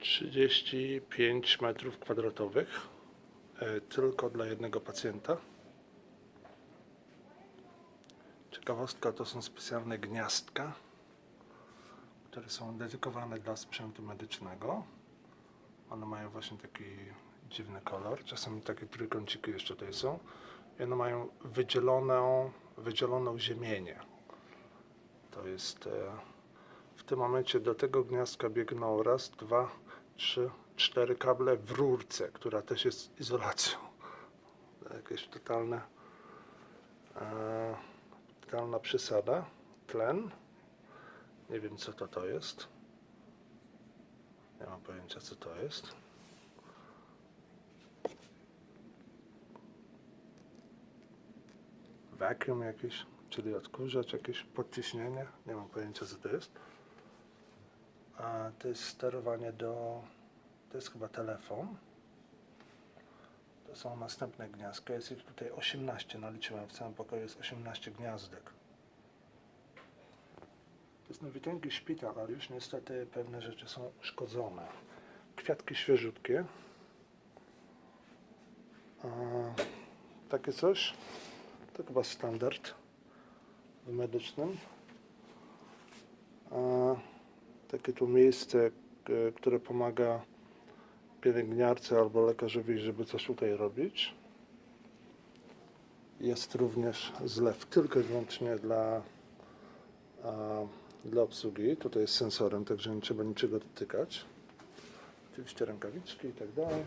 35 metrów kwadratowych e, tylko dla jednego pacjenta. Ciekawostka to są specjalne gniazdka, które są dedykowane dla sprzętu medycznego. One mają właśnie taki dziwny kolor. Czasami takie trójkąciki jeszcze tutaj są. I one mają wydzieloną, wydzieloną ziemienię. To jest e, w tym momencie do tego gniazdka biegną raz, dwa, trzy, cztery kable w rurce, która też jest izolacją. Jakieś totalne, e, totalna przesada. Tlen. Nie wiem co to to jest. Nie mam pojęcia co to jest. Vacuum jakiś, czyli odkurzacz, jakieś podciśnienie. Nie mam pojęcia co to jest. A to jest sterowanie do. To jest chyba telefon. To są następne gniazdka. Jest ich tutaj 18. Naliczyłem w całym pokoju jest 18 gniazdek. To jest nowiuteńki szpital, ale już niestety pewne rzeczy są uszkodzone. Kwiatki świeżutkie. A, takie coś. To chyba standard w medycznym. A, takie tu miejsce, które pomaga pielęgniarce albo lekarzowi, żeby coś tutaj robić. Jest również zlew tylko i wyłącznie dla, a, dla obsługi. Tutaj jest sensorem, także nie trzeba niczego dotykać. Oczywiście rękawiczki i tak dalej.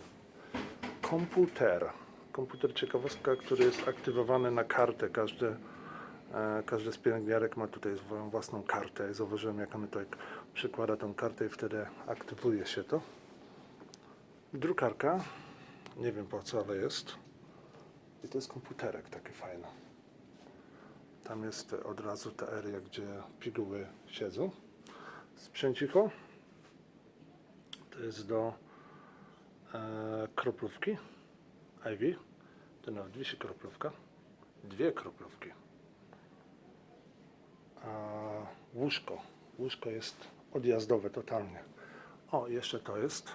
Komputer. Komputer ciekawostka, który jest aktywowany na kartę. Każdy, każdy z pielęgniarek ma tutaj swoją własną kartę. Zauważyłem, jak on tutaj przykłada tą kartę i wtedy aktywuje się to. Drukarka. Nie wiem po co, ale jest. I to jest komputerek taki fajny. Tam jest od razu ta area, gdzie piguły siedzą. Sprzęcicho. To jest do e, kroplówki. Ivy. To nawet wisi kroplówka. Dwie kroplówki. Łóżko. Łóżko jest odjazdowe totalnie. O, jeszcze to jest.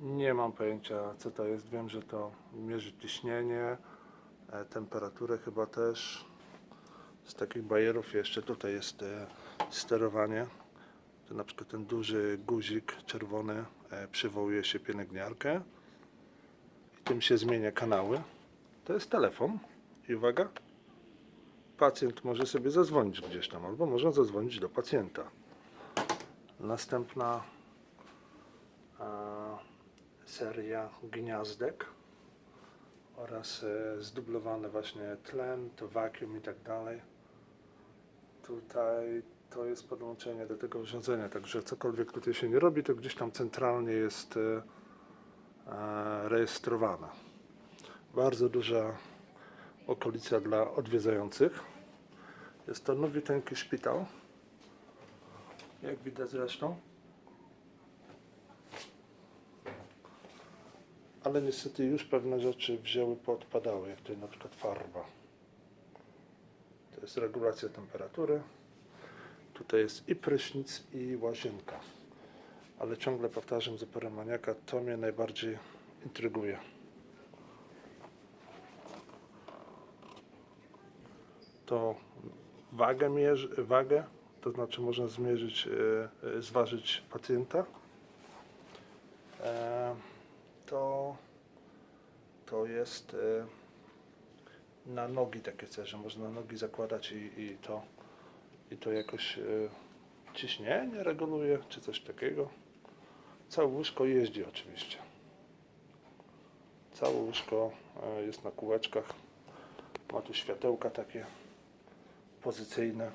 Nie mam pojęcia co to jest. Wiem, że to mierzy ciśnienie, e, temperaturę chyba też. Z takich bajerów jeszcze tutaj jest e, sterowanie. To na przykład ten duży guzik czerwony e, przywołuje się pielęgniarkę i tym się zmienia kanały. To jest telefon i uwaga, pacjent może sobie zadzwonić gdzieś tam albo można zadzwonić do pacjenta. Następna e, seria gniazdek oraz e, zdublowane właśnie tlen, to vacuum i tak dalej. Tutaj to jest podłączenie do tego urządzenia, także cokolwiek tutaj się nie robi, to gdzieś tam centralnie jest e, rejestrowane. Bardzo duża okolica dla odwiedzających. Jest to nowiuteńki szpital, jak widać zresztą. Ale niestety już pewne rzeczy wzięły, poodpadały, jak tutaj na przykład farba. To jest regulacja temperatury. Tutaj jest i prysznic, i łazienka. Ale ciągle powtarzam z maniaka, to mnie najbardziej intryguje. To wagę, mierzy, wagę to znaczy można zmierzyć, e, e, zważyć pacjenta. E, to, to jest na nogi takie coś, że można nogi zakładać i, i to i to jakoś ciśnienie reguluje, czy coś takiego. Całe łóżko jeździ oczywiście. Całe łóżko jest na kółeczkach. Ma tu światełka takie позиційна.